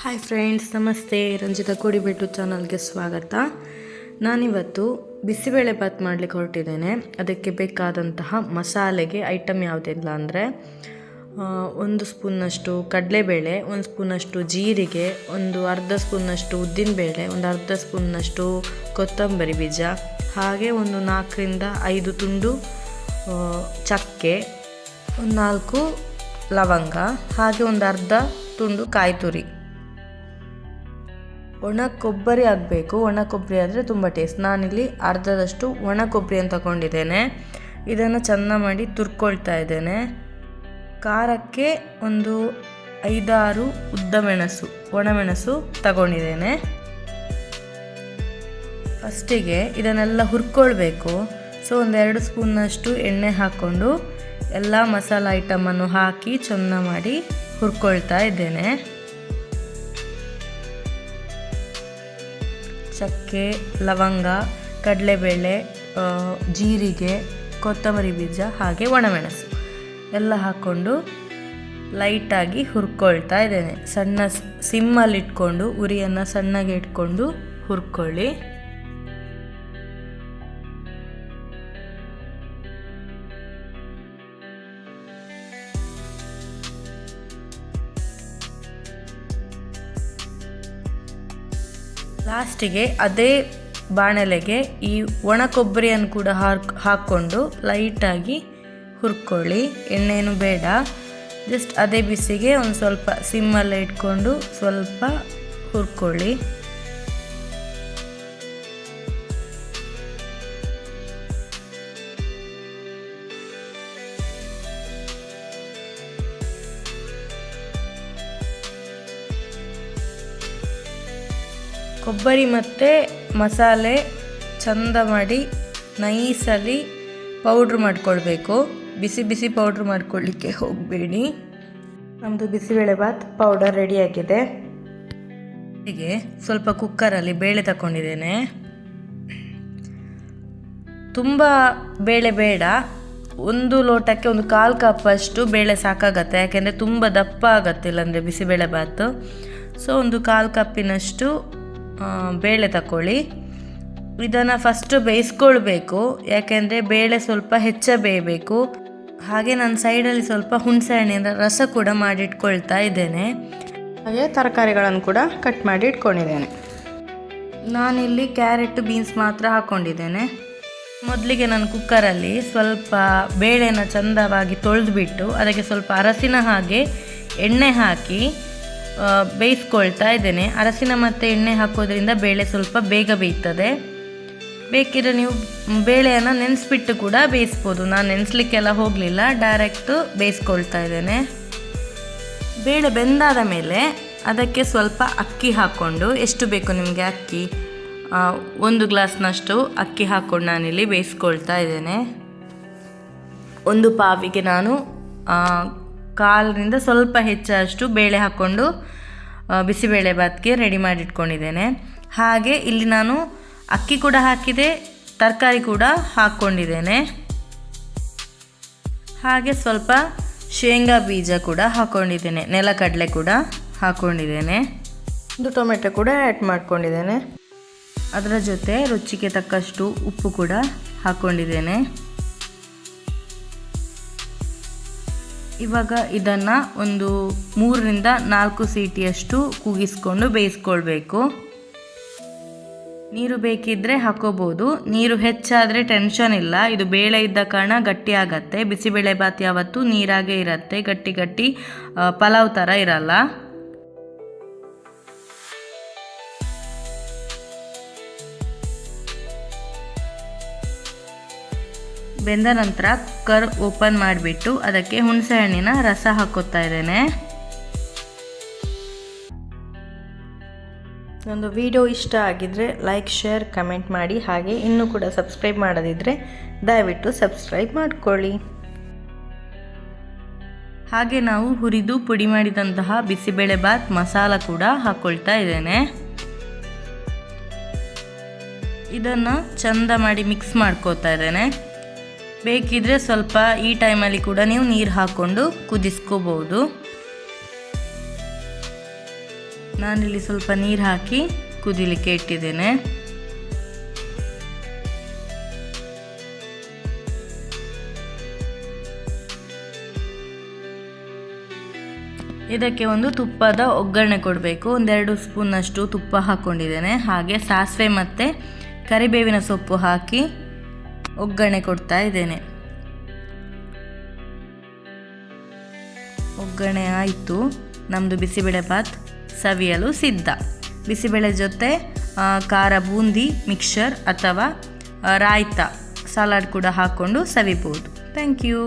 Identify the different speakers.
Speaker 1: Hi friends ನಮಸ್ತೆ. ರಂಜಿತಾ ಕೋಡಿಬೆಟ್ಟು ಚಾನಲ್ಗೆ ಸ್ವಾಗತ. ನಾನಿವತ್ತು ಬಿಸಿಬೇಳೆ ಭಾತ್ ಮಾಡಲಿಕ್ಕೆ ಹೊರಟಿದ್ದೇನೆ. ಅದಕ್ಕೆ ಬೇಕಾದಂತಹ ಮಸಾಲೆಗೆ ಐಟಮ್ ಯಾವುದಿಲ್ಲ ಅಂದರೆ ಒಂದು ಸ್ಪೂನ್ನಷ್ಟು ಕಡಲೆಬೇಳೆ, ಒಂದು ಸ್ಪೂನಷ್ಟು ಜೀರಿಗೆ, ಒಂದು ಅರ್ಧ ಸ್ಪೂನ್ನಷ್ಟು ಉದ್ದಿನಬೇಳೆ, ಒಂದು ಅರ್ಧ ಸ್ಪೂನ್ನಷ್ಟು ಕೊತ್ತಂಬರಿ ಬೀಜ, ಹಾಗೆ ಒಂದು ನಾಲ್ಕರಿಂದ ಐದು ತುಂಡು ಚಕ್ಕೆ, ಒಂದು ನಾಲ್ಕು ಲವಂಗ, ಹಾಗೆ ಒಂದು ಅರ್ಧ ತುಂಡು ಕಾಯಿ ತುರಿ ಒಣ ಕೊಬ್ಬರಿ ಆಗಬೇಕು. ಒಣ ಕೊಬ್ಬರಿ ಆದರೆ ತುಂಬ ಟೇಸ್ಟ್ ನಾನಿಲ್ಲಿ ಅರ್ಧದಷ್ಟು ಒಣ ಕೊಬ್ಬರಿಯನ್ನು ತಗೊಂಡಿದ್ದೇನೆ. ಇದನ್ನು ಚೆನ್ನ ಮಾಡಿ ತುರ್ಕೊಳ್ತಾ ಇದ್ದೇನೆ. ಖಾರಕ್ಕೆ ಒಂದು ಐದಾರು ಉದ್ದ ಮೆಣಸು ಒಣಮೆಣಸು ತಗೊಂಡಿದ್ದೇನೆ. ಫಸ್ಟಿಗೆ ಇದನ್ನೆಲ್ಲ ಹುರ್ಕೊಳ್ಬೇಕು. ಸೊ, ಒಂದೆರಡು ಸ್ಪೂನ್ನಷ್ಟು ಎಣ್ಣೆ ಹಾಕ್ಕೊಂಡು ಎಲ್ಲ ಮಸಾಲ ಐಟಮನ್ನು ಹಾಕಿ ಚೆಂದ ಮಾಡಿ ಹುರ್ಕೊಳ್ತಾ ಇದ್ದೇನೆ. ಚಕ್ಕೆ ಲವಂಗ, ಕಡಲೆಬೇಳೆ ಜೀರಿಗೆ, ಕೊತ್ತಂಬರಿ ಬೀಜ, ಹಾಗೆ ಒಣಮೆಣಸು. ಎಲ್ಲ ಹಾಕ್ಕೊಂಡು ಲೈಟಾಗಿ ಹುರ್ಕೊಳ್ತಾ ಇದ್ದೇನೆ. ಸಣ್ಣ ಸಿಮ್ಮಲ್ಲಿಟ್ಕೊಂಡು ಉರಿಯನ್ನು ಸಣ್ಣಗೆ ಇಟ್ಕೊಂಡು ಹುರ್ಕೊಳ್ಳಿ. ಲಾಸ್ಟಿಗೆ ಅದೇ ಬಾಣಲೆಗೆ ಈ ಒಣ ಕೊಬ್ಬರಿಯನ್ನು ಕೂಡ ಹಾಕ್ ಹಾಕ್ಕೊಂಡು ಲೈಟಾಗಿ ಹುರ್ಕೊಳ್ಳಿ. ಎಣ್ಣೆನು ಬೇಡ. ಜಸ್ಟ್ ಅದೇ ಬಿಸಿಗೆ ಒಂದು ಸ್ವಲ್ಪ ಸಿಮ್ಮಲ್ಲೇ ಇಟ್ಕೊಂಡು ಸ್ವಲ್ಪ ಹುರ್ಕೊಳ್ಳಿ. ಕೊಬ್ಬರಿ ಮತ್ತು ಮಸಾಲೆ ಚಂದ ಮಾಡಿ ನೈಸಲ್ಲಿ ಪೌಡ್ರ್ ಮಾಡ್ಕೊಳ್ಬೇಕು. ಬಿಸಿ ಬಿಸಿ ಪೌಡ್ರ್ ಮಾಡ್ಕೊಳ್ಳಿಕ್ಕೆ ಹೋಗಬೇಡಿ. ನಮ್ಮದು ಬಿಸಿಬೇಳೆ ಭಾತ್ ಪೌಡರ್ ರೆಡಿಯಾಗಿದೆ ಹೀಗೆ ಸ್ವಲ್ಪ ಕುಕ್ಕರಲ್ಲಿ ಬೇಳೆ ತಗೊಂಡಿದ್ದೇನೆ ತುಂಬ ಬೇಳೆ ಬೇಡ. ಒಂದು ಲೋಟಕ್ಕೆ ಒಂದು ಕಾಲು ಕಪ್ಪಷ್ಟು ಬೇಳೆ ಸಾಕಾಗತ್ತೆ. ಯಾಕೆಂದರೆ ತುಂಬ ದಪ್ಪ ಆಗತ್ತೆ ಇಲ್ಲಾಂದರೆ ಬಿಸಿಬೇಳೆ ಸೊ ಒಂದು ಕಾಲು ಕಪ್ಪಿನಷ್ಟು ಬೇಳೆ ತಗೊಳ್ಳಿ ಇದನ್ನು ಫಸ್ಟು ಬೇಯಿಸ್ಕೊಳ್ಬೇಕು. ಯಾಕೆಂದರೆ ಬೇಳೆ ಸ್ವಲ್ಪ ಹೆಚ್ಚ ಬೇಯಬೇಕು. ಹಾಗೆ ನಾನು ಸೈಡಲ್ಲಿ ಸ್ವಲ್ಪ ಹುಣಸೆ ಹಣ್ಣಿನ ರಸ ಕೂಡ ಮಾಡಿಟ್ಕೊಳ್ತಾ ಇದ್ದೇನೆ. ಹಾಗೆ ತರಕಾರಿಗಳನ್ನು ಕೂಡ ಕಟ್ ಮಾಡಿ ಇಟ್ಕೊಂಡಿದ್ದೇನೆ. ನಾನಿಲ್ಲಿ ಕ್ಯಾರೆಟ್ ಬೀನ್ಸ್ ಮಾತ್ರ ಹಾಕ್ಕೊಂಡಿದ್ದೇನೆ ಮೊದಲಿಗೆ ನಾನು ಕುಕ್ಕರಲ್ಲಿ ಸ್ವಲ್ಪ ಬೇಳೆನ ಚಂದವಾಗಿ ತೊಳೆದುಬಿಟ್ಟು ಅದಕ್ಕೆ ಸ್ವಲ್ಪ ಅರಸಿನ ಹಾಗೆ ಎಣ್ಣೆ ಹಾಕಿ ಬೇಯಿಸ್ಕೊಳ್ತಾ ಇದ್ದೇನೆ. ಅರಸಿನ ಮತ್ತು ಎಣ್ಣೆ ಹಾಕೋದ್ರಿಂದ ಬೇಳೆ ಸ್ವಲ್ಪ ಬೇಗ ಬೇಯ್ತದೆ. ಬೇಕಿದ್ರೆ ನೀವು ಬೇಳೆಯನ್ನು ನೆನೆಸ್ಬಿಟ್ಟು ಕೂಡ ಬೇಯಿಸ್ಬೋದು. ನಾನು ನೆನೆಸ್ಲಿಕ್ಕೆಲ್ಲ ಹೋಗಲಿಲ್ಲ. ಡೈರೆಕ್ಟು ಬೇಯಿಸ್ಕೊಳ್ತಾ ಇದ್ದೇನೆ. ಬೇಳೆ ಬೆಂದಾದ ಮೇಲೆ ಅದಕ್ಕೆ ಸ್ವಲ್ಪ ಅಕ್ಕಿ ಹಾಕ್ಕೊಂಡು, ಎಷ್ಟು ಬೇಕು ನಿಮಗೆ ಅಕ್ಕಿ? ಒಂದು ಗ್ಲಾಸ್ನಷ್ಟು ಅಕ್ಕಿ ಹಾಕ್ಕೊಂಡು ನಾನಿಲ್ಲಿ ಬೇಯಿಸ್ಕೊಳ್ತಾ ಇದ್ದೇನೆ. ಒಂದು ಪಾವಿಗೆ ನಾನು ಕಾಲಿನಿಂದ ಸ್ವಲ್ಪ ಹೆಚ್ಚಷ್ಟು ಬೇಳೆ ಹಾಕ್ಕೊಂಡು ಬಿಸಿಬೇಳೆ ಭಾತ್ಗೆ ರೆಡಿ ಮಾಡಿಟ್ಕೊಂಡಿದ್ದೇನೆ. ಹಾಗೆ ಇಲ್ಲಿ ನಾನು ಅಕ್ಕಿ ಕೂಡ ಹಾಕಿದೆ ತರಕಾರಿ ಕೂಡ ಹಾಕ್ಕೊಂಡಿದ್ದೇನೆ. ಹಾಗೆ ಸ್ವಲ್ಪ ಶೇಂಗಾ ಬೀಜ ಕೂಡ ಹಾಕ್ಕೊಂಡಿದ್ದೇನೆ ನೆಲಕಡಲೆ ಕೂಡ ಹಾಕ್ಕೊಂಡಿದ್ದೇನೆ. ಒಂದು ಟೊಮೆಟೊ ಕೂಡ ಆ್ಯಡ್ ಮಾಡ್ಕೊಂಡಿದ್ದೇನೆ. ಅದರ ಜೊತೆ ರುಚಿಗೆ ತಕ್ಕಷ್ಟು ಉಪ್ಪು ಕೂಡ ಹಾಕ್ಕೊಂಡಿದ್ದೇನೆ. ಇವಾಗ ಇದನ್ನು ಒಂದು ಮೂರರಿಂದ ನಾಲ್ಕು ಸೀಟಿಯಷ್ಟು ಕೂಗಿಸ್ಕೊಂಡು ಬೇಯಿಸ್ಕೊಳ್ಬೇಕು. ನೀರು ಬೇಕಿದ್ದರೆ ಹಾಕೋಬೋದು. ನೀರು ಹೆಚ್ಚಾದರೆ ಟೆನ್ಷನ್ ಇಲ್ಲ. ಇದು ಬೇಳೆ ಇದ್ದ ಕಾರಣ ಗಟ್ಟಿ ಆಗತ್ತೆ. ಬಿಸಿಬೇಳೆ ಬಾತ್ ಯಾವತ್ತೂ ನೀರಾಗೇ ಇರತ್ತೆ. ಗಟ್ಟಿ ಗಟ್ಟಿ ಪಲಾವ್ ಥರ ಇರಲ್ಲ. ಬೆಂದ ನಂತರ ಕುಕ್ಕರ್ ಓಪನ್ ಮಾಡಿಬಿಟ್ಟು ಅದಕ್ಕೆ ಹುಣಸೆಹಣ್ಣಿನ ರಸ ಹಾಕೋತಾ ಇದ್ದೇನೆ. ಒಂದು ವಿಡಿಯೋ ಇಷ್ಟ ಆಗಿದ್ರೆ ಲೈಕ್ ಶೇರ್ ಕಮೆಂಟ್ ಮಾಡಿ. ಹಾಗೆ ಇನ್ನೂ ಕೂಡ ಸಬ್ಸ್ಕ್ರೈಬ್ ಮಾಡದಿದ್ದರೆ ದಯವಿಟ್ಟು ಸಬ್ಸ್ಕ್ರೈಬ್ ಮಾಡ್ಕೊಳ್ಳಿ. ಹಾಗೆ ನಾವು ಹುರಿದು ಪುಡಿ ಮಾಡಿದಂತಹ ಬಿಸಿಬೇಳೆ ಭಾತ್ ಮಸಾಲ ಕೂಡ ಹಾಕ್ಕೊಳ್ತಾ ಇದ್ದೇನೆ. ಇದನ್ನು ಚಂದ ಮಾಡಿ ಮಿಕ್ಸ್ ಮಾಡ್ಕೋತಾ ಇದ್ದೇನೆ. ಬೇಕಿದ್ರೆ ಸ್ವಲ್ಪ ಈ ಟೈಮಲ್ಲಿ ಕೂಡ ನೀವು ನೀರು ಹಾಕ್ಕೊಂಡು ಕುದಿಸ್ಕೋಬಹುದು ನಾನಿಲ್ಲಿ ಸ್ವಲ್ಪ ನೀರು ಹಾಕಿ ಕುದಿಲಿಕ್ಕೆ ಇಟ್ಟಿದ್ದೇನೆ. ಇದಕ್ಕೆ ಒಂದು ತುಪ್ಪದ ಒಗ್ಗರಣೆ ಕೊಡಬೇಕು. ಒಂದೆರಡು ಸ್ಪೂನಷ್ಟು ತುಪ್ಪ ಹಾಕ್ಕೊಂಡಿದ್ದೇನೆ ಹಾಗೆ ಸಾಸಿವೆ ಮತ್ತು ಕರಿಬೇವಿನ ಸೊಪ್ಪು ಹಾಕಿ ಒಗ್ಗರಣೆ ಕೊಡ್ತಾ ಇದ್ದೇನೆ. ಒಗ್ಗರಣೆ ಆಯಿತು. ನಮ್ಮದು ಬಿಸಿಬೇಳೆ ಬಾತ್ ಸವಿಯಲು ಸಿದ್ಧ. ಬಿಸಿಬೇಳೆ ಜೊತೆ ಖಾರ ಬೂಂದಿ ಮಿಕ್ಸರ್ ಅಥವಾ ರಾಯ್ತ, ಸಲಾಡ್ ಕೂಡ ಹಾಕ್ಕೊಂಡು ಸವಿಬೋದು. Thank you.